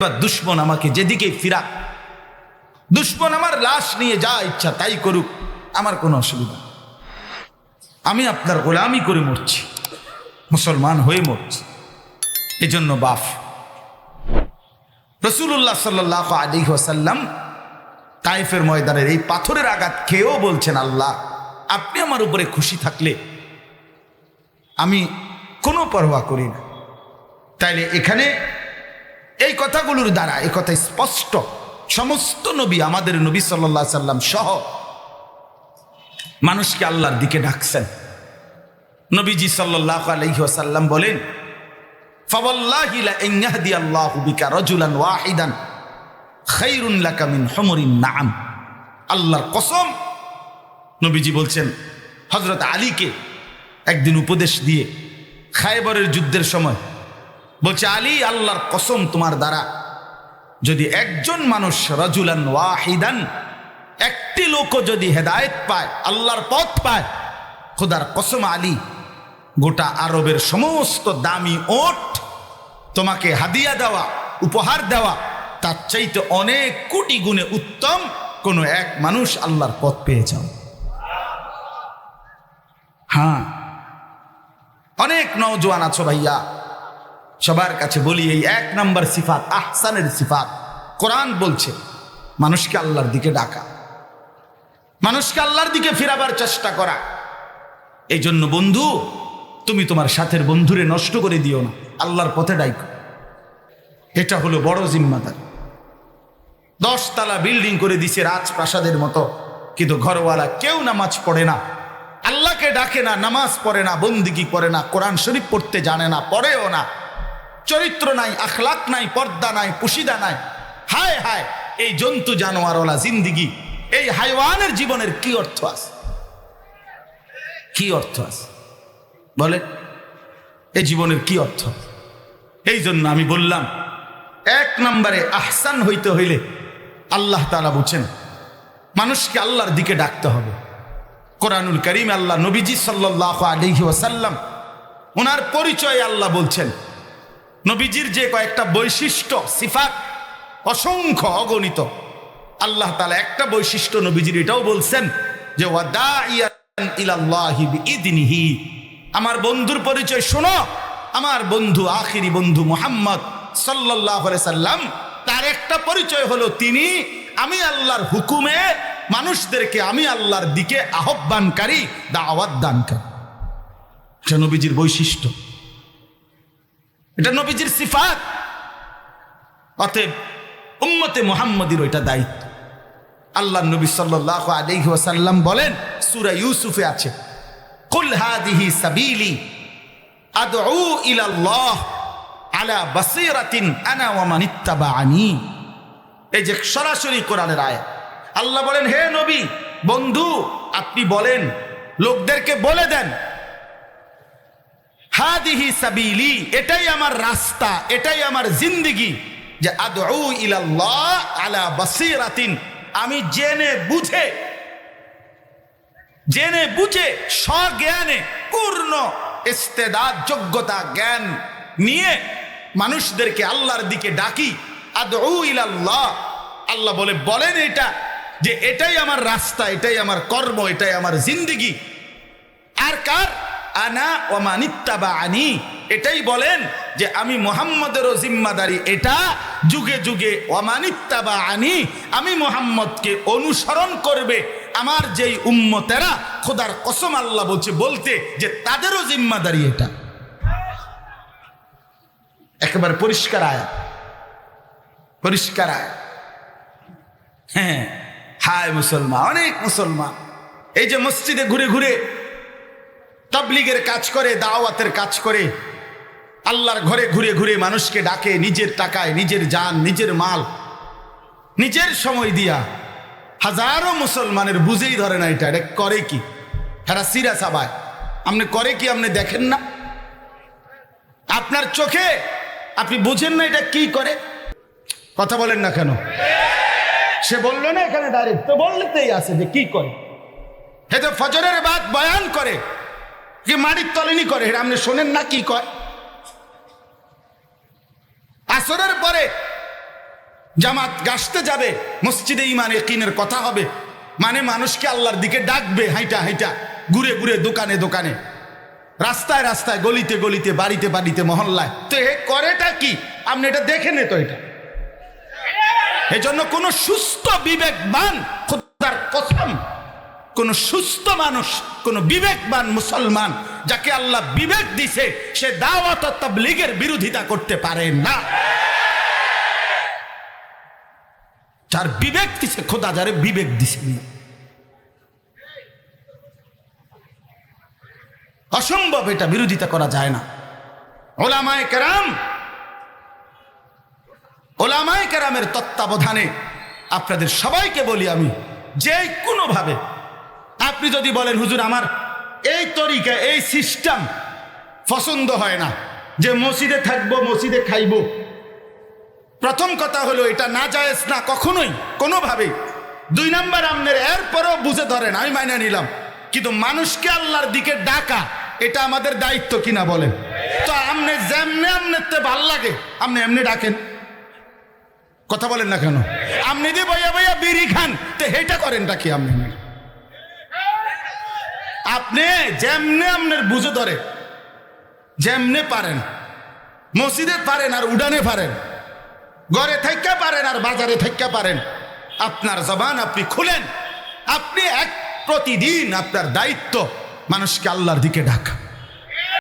এবার দুশ্মন আমাকে যেদিকে ফিরা দুশ্মন আমার লাশ নিয়ে যা ইচ্ছা তাই করুক, আমার কোনো অসুবিধা আমি আপনার গোলামি করে মরছি, মুসলমান হয়ে মরছি, এজন্য বাফ। রসুল্লাহ সাল্লাহ আলী ওসাল্লাম তাইফের ময়দানের এই পাথরের আঘাত খেয়েও বলছেন, আল্লাহ, আপনি আমার উপরে খুশি থাকলে আমি কোনো পরোয়া করি না। তাইলে এখানে এই কথাগুলোর দ্বারা, এই কথা স্পষ্ট। সমস্ত নবী আমাদের নবী সাল্লা সাল্লাম সহ মানুষকে আল্লাহর দিকে ডাকছেন। নবীজি সাল্লাহ আলহিহাসাল্লাম বলেন কসম, নবীজি বলছেন হজরত আলীকে একদিন উপদেশ দিয়ে খায়বরের যুদ্ধের সময় বলছে, আলী, আল্লাহর কসম তোমার দ্বারা যদি একজন মানুষ রাজুলান ওয়াহিদান, একটি লোকও যদি হেদায়েত পায়, আল্লাহর পথ পায়, খোদার কসম আলী, গোটা আরবের সমস্ত দামি ওট তোমাকে হাদিয়া দেওয়া, উপহার দেওয়া, তার চাইতে অনেক কোটি গুণে উত্তম কোনো এক মানুষ আল্লাহর পথ পেয়ে যাও। হ্যাঁ অনেক নওজোয়ান আছো ভাইয়া সবার কাছে বলি, এই এক নম্বর সিফাত, আহসানের সিফাত। কোরআন বলছে, মানুষকে আল্লাহর দিকে ডাকা, মানুষকে আল্লাহর দিকে ফেরাবার চেষ্টা করা। এই জন্য বন্ধু, তুমি তোমার সাথের বন্ধুরে নষ্ট করে দিও না, আল্লাহর পথে ডাইকো। এটা হলো বড় জিম্মাদার। দশতলা বিল্ডিং করে দিছে রাজপ্রাসাদের মতো, কিন্তু ঘরওয়ালা কেউ নামাজ পড়ে না। আল্লাহকে ডাকে না, নামাজ পড়ে না, বন্দিগি করে না, কোরআন শরীফ পড়তে জানে না, পড়েও না। চরিত্র নাই, আখলাক নাই, পর্দা নাই, পুশিদা নাই। হায় হায়, এই জন্তু জানোয়ারওয়ালা জিন্দিগি, এই হাইওয়ানের জীবনের কি অর্থ আছে? কি অর্থ আছে? বলে, এই জীবনের কি অর্থ? এই জন্য আমি বললাম, এক নম্বরে আহসান হইতে হইলে আল্লাহ তালা বুঝছেন, মানুষকে আল্লাহর দিকে ডাকতে হবে। কোরআনুল করিম আল্লাহ নবীজি সাল্লাহ আলহি ওয়াসাল্লাম, ওনার পরিচয় আল্লাহ বলছেন নবীজির যে কয়েকটা বৈশিষ্ট্য, সিফাত অসংখ্য অগণিত। আল্লাহ তালা একটা বৈশিষ্ট্য নবীজির এটাও বলছেন যে আমার বন্ধুর পরিচয় শোনো। আমার বন্ধু, আখিরি বন্ধু মোহাম্মদ সাল্লাহ সাল্লাম, তার একটা পরিচয় হলো তিনি আমি আল্লাহর হুকুমে মানুষদেরকে আমি আল্লাহর দিকে আহ্বানকারী, দাওয়াত দানকারী। নবীজির বৈশিষ্ট্য। এটা নবীজির সিফাত। অতএব উম্মতে মোহাম্মদের ওইটা দায়িত্ব। আল্লাহ নবী সাল্লাহ আলহি ওয়াসাল্লাম বলেন, সুরা ইউসুফে আছে, কুল হাদিহি সাবিলি আদউ ইলাল্লাহ আলা বাসিরাতিন আনা ওয়া মান ইত্তাবাআনি। এই যে সরাসরি কোরআনের আয়াত। আল্লাহ বলেন, হে নবী, বন্ধু, আপনি বলেন, লোকদেরকে বলে দেন হাদিহি সাবিলি, এটাই আমার রাস্তা, এটাই আমার জিন্দিগি। যে আদউ ইলাল্লাহ আলা বাসিরাতিন। আমি জেনে বুঝে জেনে বুঝে স্বজ্ঞানে পূর্ণ ইস্তেদাদ, যোগ্যতা, জ্ঞান নিয়ে মানুষদেরকে আল্লাহর দিকে ডাকি, আদউ ইলাল্লাহ। আল্লাহ বলে, বলেন এটা, যে এটাই আমার রাস্তা, এটাই আমার কর্ম, এটাই আমার জিন্দিগি। আর কার? আনা ওমানিত্তাবা আনি এটাই বলেন যে আমি মোহাম্মদেরও জিম্মাদারি, এটা যুগে যুগে ওমানিত্তাবা আনি আমি মোহাম্মদকে অনুসরণ করবে। আমার যেই উম্মতেরা, খোদার কসম আল্লাহ বলছে, বলতে যে তাদেরও জিম্মাদারি এটা। একেবারে পরিষ্কার আয়া পরিষ্কার আয় হ্যাঁ হায় মুসলমান, অনেক মুসলমান। এই যে মসজিদে ঘুরে ঘুরে তাবলিগের কাজ করে, দাওয়াতের কাজ করে। আল্লাহর ঘরে ঘুরে ঘুরে মানুষকে ডাকে, নিজের টাকায়, নিজের যান নিজের মাল, নিজের সময় দিয়া। হাজারো মুসলমানের বুঝেই ধরে না এটা এটা করে কি? এরা সিরা সাবায়। আপনি করে কি, আপনি দেখেন না? আপনার চোখে আপনি বুঝেন না এটা কি করে? কথা বলেন না কেন? সে বলল না এখানে ডাইরেক্ট তো বললেতেই আছে যে কি করে। হে তো ফজরের বাদ বয়ান করে। কি মাটির তলেনি করে এটা আপনি শোনেন না কি কয়? আসরের পরে জামাত গাছতে যাবে, মসজিদে ইমান একিনের কথা হবে মানে মানুষকে আল্লাহর দিকে ডাকবে, হাইটা হাইটা, ঘুরে ঘুরে, দোকানে দোকানে। রাস্তায় রাস্তায়, গলিতে গলিতে, বাড়িতে বাড়িতে, মহল্লায়। তো এ করেটা কি? আপনি এটা দেখে নে তো এটা? এই জন্য কোন সুস্থ বিবেকবান খোদার কসম কোন সুস্থ মানুষ, কোন বিবেকবান মুসলমান যাকে আল্লাহ বিবেক দিছে, সে দাওয়াত ও তাবলীগের বিরোধিতা করতে পারে না। যার বিবেক দিছে, খোদা যারে বিবেক দিছে অসম্ভব এটা বিরোধিতা করা যায় না। ওলামায় কেরাম, ওলামায় কেরামের তত্ত্বাবধানে আপনাদের সবাইকে বলি আমি যে কোনোভাবে আপনি যদি বলেন, হুজুর, আমার এই তরিকা, এই সিস্টেম পছন্দ হয় না যে মসজিদে থাকব, মসজিদে খাইবো। প্রথম কথা হলো, এটা না যায়স না কখনোই, কোনোভাবেই। দুই নাম্বার আমনের, এরপরও বুঝে ধরেন, আমি মাইনে নিলাম। কিন্তু মানুষকে আল্লাহর দিকে ডাকা, এটা আমাদের দায়িত্ব কিনা বলেন? তো আমনে যেমনে তে ভালো লাগে আপনি এমনি ডাকেন। কথা বলেন না কেন? আপনি দিয়ে বইয়া বইয়া বিড়ি খান, তো হেটা করেন ডাকি আপনি আপনি যেমনে আপনার বুঝে ধরে, যেমনে পারেন। মসজিদে পারেন আর উডানে পারেন, ঘরে থাইকা পারেন আর বাজারে থাইকা পারেন। আপনার জবান আপনি খুলেন, আপনি এক প্রতিদিন আপনার দায়িত্ব মানুষকে আল্লাহর দিকে ডাকা।